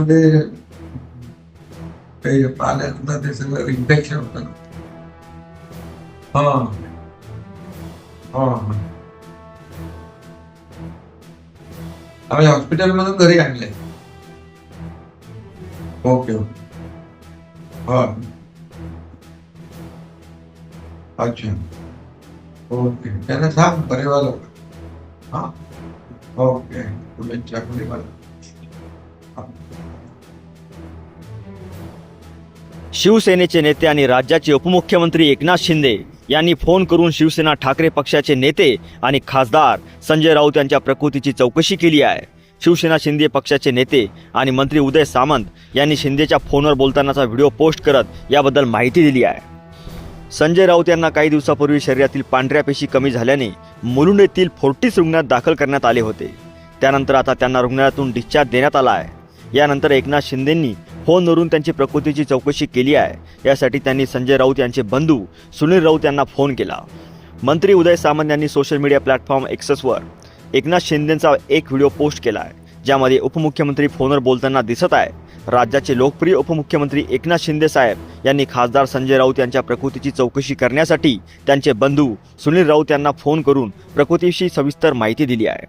मध्ये ते पाण्यातलं ते सगळं इन्फेक्शन होतं हा. हा. आम्ही हॉस्पिटलमधून घरी आणले. ओके. ओके हा. अच्छा. ओके. त्यांना सांग बरे वाला हा. ओके. शुभेच्छा कुणी मला शिवसेनेचे नेते आणि राज्याचे उपमुख्यमंत्री एकनाथ शिंदे यांनी फोन करून शिवसेना ठाकरे पक्षाचे नेते आणि खासदार संजय राऊत यांच्या प्रकृतीची चौकशी केली आहे. शिवसेना शिंदे पक्षाचे नेते आणि मंत्री उदय सामंत यांनी शिंदेच्या फोनवर बोलतानाचा व्हिडिओ पोस्ट करत याबद्दल माहिती दिली आहे. संजय राऊत यांना काही दिवसापूर्वी शरीरातील पांढऱ्या पेशी कमी झाल्याने मुलुंड येथील फोर्टीस रुग्णात दाखल करण्यात आले होते. त्यानंतर आता त्यांना रुग्णालयातून डिस्चार्ज देण्यात आला आहे. यानंतर एकनाथ शिंदेंनी हो फोनवरून त्यांची प्रकृतीची चौकशी केली आहे. यासाठी त्यांनी संजय राऊत यांचे बंधू सुनील राऊत यांना फोन केला. मंत्री उदय सामंत यांनी सोशल मीडिया प्लॅटफॉर्म एक्सेसवर एकनाथ शिंदेंचा एक व्हिडिओ पोस्ट केला आहे ज्यामध्ये उपमुख्यमंत्री फोनवर बोलताना दिसत आहे. राज्याचे लोकप्रिय उपमुख्यमंत्री एकनाथ शिंदे साहेब यांनी खासदार संजय राऊत यांच्या प्रकृतीची चौकशी करण्यासाठी त्यांचे बंधू सुनील राऊत यांना फोन करून प्रकृतीशी सविस्तर माहिती दिली आहे.